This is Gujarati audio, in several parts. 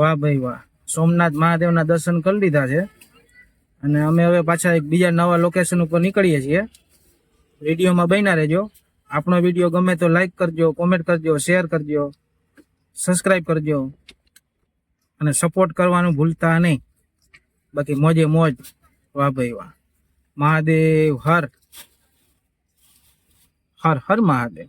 વાહ ભાઈ વાહ. સોમનાથ મહાદેવના દર્શન કરી લીધા છે. અને અમે હવે પાછા એક બીજા નવા લોકેશન ઉપર નીકળીએ છીએ. વિડીયોમાં બન્યા રહેજો. આપણો વીડિયો ગમે તો લાઈક કરજો કોમેન્ટ કરજો શેર કરજો સબસ્ક્રાઈબ કરજો. અને સપોર્ટ કરવાનું ભૂલતા નહીં. બાકી મોજે મોજ. વાહ ભાઈ વાહ. મહાદેવ, હર. Har Har Mahadev.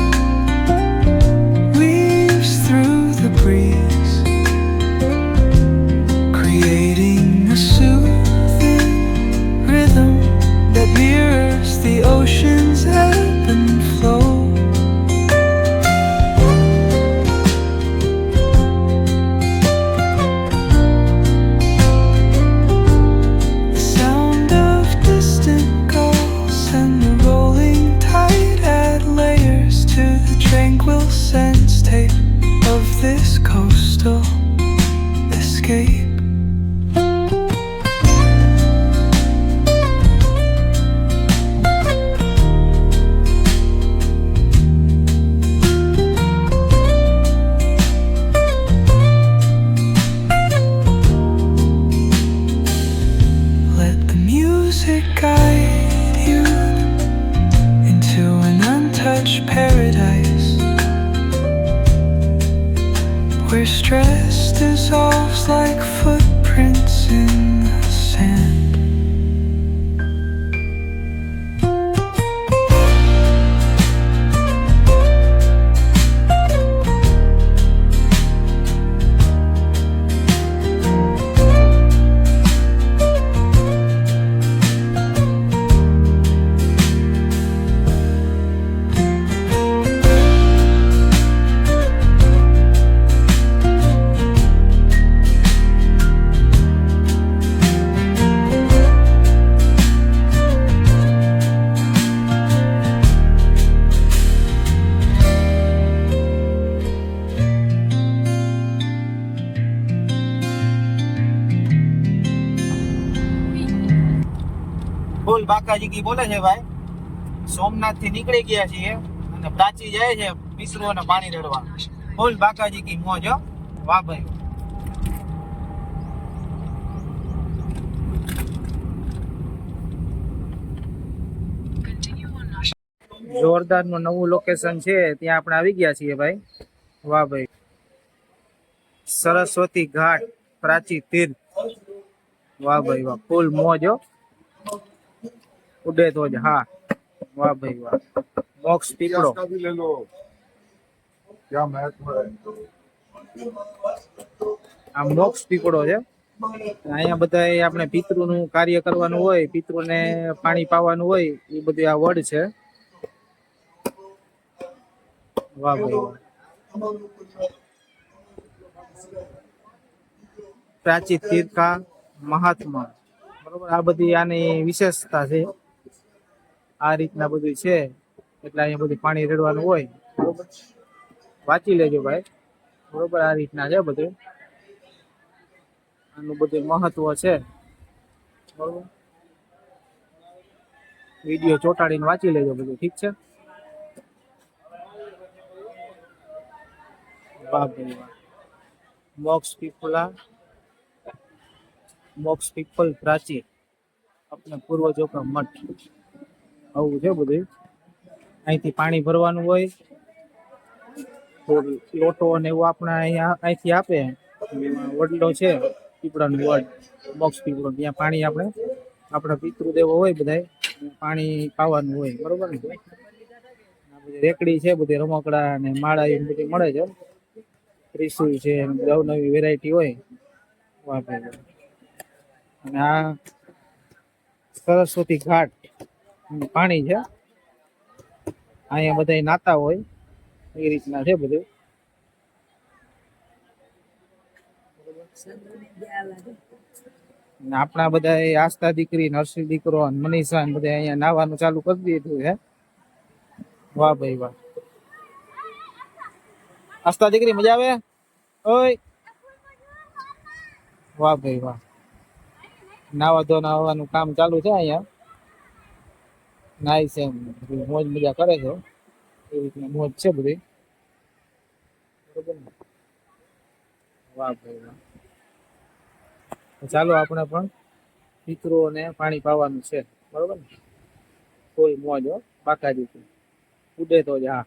where stress dissolves like footprints in the ફૂલ બાકાજી કી બોલે છે ભાઈ? સોમનાથથી નીકળી ગયા છીએ અને પ્રાચી જાય છે મિશ્રો અને પાણી રેડવા. ફૂલ બાકાજી કી મોજ વાહ ભાઈ. જોરદારનું નવું લોકેશન છે, ત્યાં આપણે આવી ગયા છીએ ભાઈ. વાહ ભાઈ. સરસ્વતી ઘાટ, પ્રાચી તીર્થ. વાહ ભાઈ, વાહ. ફૂલ મોજ ઉડે તો જ હા. વાહ ભાઈ વાહ. મોક્ષ પીપળો. લે લો ક્યા મહત્વ આ મોક્ષ પીપળો છે. અહીંયા બધા આપણે પિતૃનું કાર્ય કરવાનું હોય પિતૃને પાણી પાવાનું હોય એ બધું આ વડ છે. વાહ ભાઈ પ્રાચીન તીર્થા મહાત્મા. બરોબર? આ બધી આની વિશેષતા છે. આ રીતના બધું છે. એટલે અહીંયા બધું પાણી રેડવાનું હોય. બરોબર વાંચી લેજો ભાઈ. બરોબર, આ રીતના છે બધું. આનું બધું મહત્વ છે. બરોબર. વીડિયો ચોંટાડીને વાંચી લેજો બધું, ઠીક છે? મોક્ષ પીપલા, મોક્ષ પીપલ પ્રાચી આપણે પૂર્વજો કા મઠ. આવું છે બધું અહીંથી પાણી ભરવાનું હોય લોટો ને એવું આપણે અહીંયા અહીંથી આપે. વડલો છે, પીપળાનું વડ બોક્સ પીપળો, ત્યાં પાણી આપણે, આપણા પિતૃદેવો હોય બધાય પાણી પાવાનું હોય, બરોબર ને? રેકડી છે, બધી રમકડા અને માળા એવી બધી મળે છે. ત્રિશુલ છે નવી નવી વેરાયટી હોય. અને આ સરસ્વતી ઘાટ. પાણી છે. અહીંયા બધા નાતા હોય. એ રીતના છે બધું. આપણા બધા આસ્થા દીકરી, નરસિંહ દીકરો મનીષા બધા અહીંયા નાવાનું ચાલુ કરી દીધું છે. વાહ ભાઈ વાહ. આસ્થા દીકરી, મજા આવે? ઓય. વાહ ભાઈ વાહ. નાવા ધોવા આવવાનું કામ ચાલુ છે અહીંયા. નાય છે એમ મોજ મજા કરે છે એ રીતના મોજ છે બધી. વાહ ભાઈ વાહ. ચાલો આપણે પણ પિતૃઓને પાણી પાવાનું છે. બરોબર ને? કોઈ મોજ હો. બાકા દીકરી ઉડે તો જ, હા.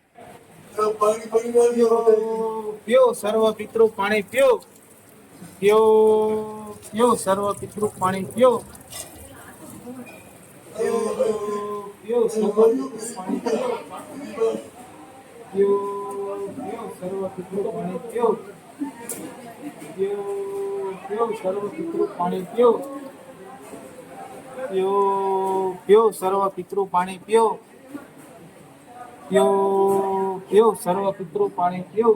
પીઓ સર્વ પિતૃ પાણી પીઓ. પીઓ પીઓ સર્વ પિતૃ પાણી પીઓ. દેવ સર્વપિતૃ પાણી દેવ દેવ દેવ સર્વપિતૃ પાણી દેવ પ્યો પ્યો સર્વ પિતૃ પાણી પ્યો પ્યો પ્યો સર્વ પિતૃ પાણી પ્યો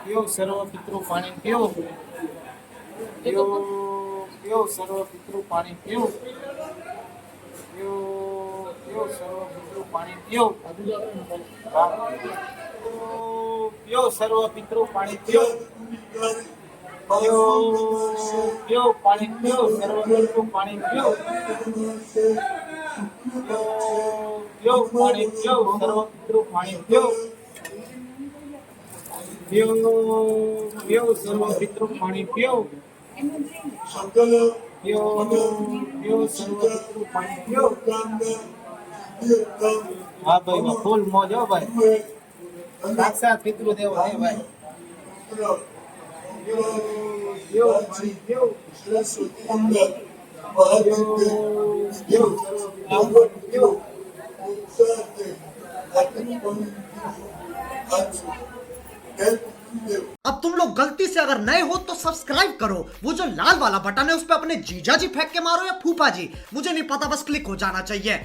પ્યો સર્વ પિતૃ પાણી પ્યો પ્યો પ્યો સર્વ પિતૃ પાણી પ્યો પીઓ. સર્વ પિતૃ પાણી પીઓ. પીઓ સર્વ પિતૃ પાણી પીઓ. પીઓ, પાણી પીઓ સર્વ પિતૃ પાણી પીઓ. પીઓ પાણી પીઓ સર્વ પિતૃ પાણી પીઓ. પીઓ પીઓ સર્વ હા ભાઈ વાહ, ફૂલ મોજ હો ભાઈ સાક્ષાત પિતૃ દેવો હે ભાઈ પીઓ પીઓ પાણી પીઓ પીઓ પીઓ સર્વ પિતૃ પાણી પીઓ अब तुम लोग गलती से अगर नए हो तो सब्सक्राइब करो वो जो लाल वाला बटन है उस पर अपने जीजा जी फेंक के मारो या फूफा जी मुझे नहीं पता बस क्लिक हो जाना चाहिए